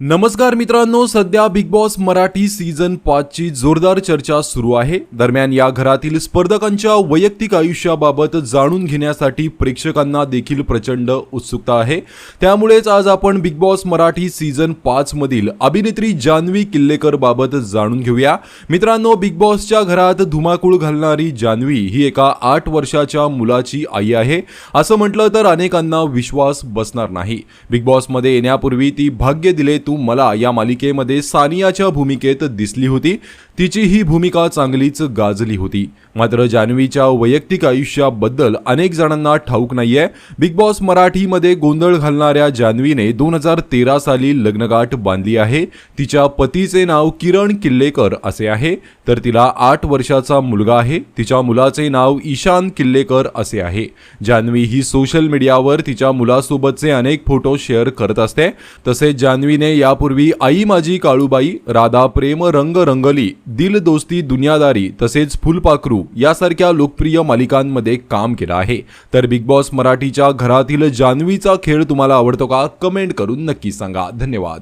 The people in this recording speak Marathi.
नमस्कार मित्रांनो सध्या बिग बॉस मराठी सीझन पाचची जोरदार चर्चा सुरू आहे. दरम्यान या घरातील स्पर्धकांच्या वैयक्तिक आयुष्याबाबत जाणून घेण्यासाठी प्रेक्षकांना देखील प्रचंड उत्सुकता आहे. त्यामुळेच आज आपण बिग बॉस मराठी सीझन पाचमधील अभिनेत्री जान्हवी किल्लेकर बाबत जाणून घेऊया. मित्रांनो बिग बॉसच्या घरात धुमाकूळ घालणारी जान्हवी ही एका आठ वर्षाच्या मुलाची आई आहे. असं म्हटलं तर अनेकांना विश्वास बसणार नाही. बिग बॉसमध्ये येण्यापूर्वी ती भाग्य दिले तू मला या मालिकेमध्ये सानियाच्या भूमिकेत दिसली होती. तिची ही भूमिका चांगलीच गाजली होती. मात्र जान्हवीच्या वैयक्तिक आयुष्याबद्दल अनेक जणांना ठाऊक नाहीये. बिग बॉस मराठीमध्ये गोंधळ घालणाऱ्या जान्हवीने दोन हजार तेरा साली लग्नगाठ बांधली आहे. तिच्या पतीचे नाव किरण किल्लेकर असे आहे. तर तिला आठ वर्षाचा मुलगा आहे. तिच्या मुलाचे नाव ईशान किल्लेकर असे आहे. जान्हवी ही सोशल मीडियावर तिच्या मुलासोबतचे अनेक फोटो शेअर करत असते. तसेच जान्हवीने यापूर्वी आई माझी काळूबाई राधा प्रेम रंग रंगली दिल दोस्ती दुनियादारी तसेच फुलपाखरू यासारख्या लोकप्रिय मालिकांमध्ये काम केलं आहे. तर बिग बॉस मराठीच्या घरातील जान्हवीचा खेळ तुम्हाला आवडतो का? कमेंट करून नक्की सांगा. धन्यवाद.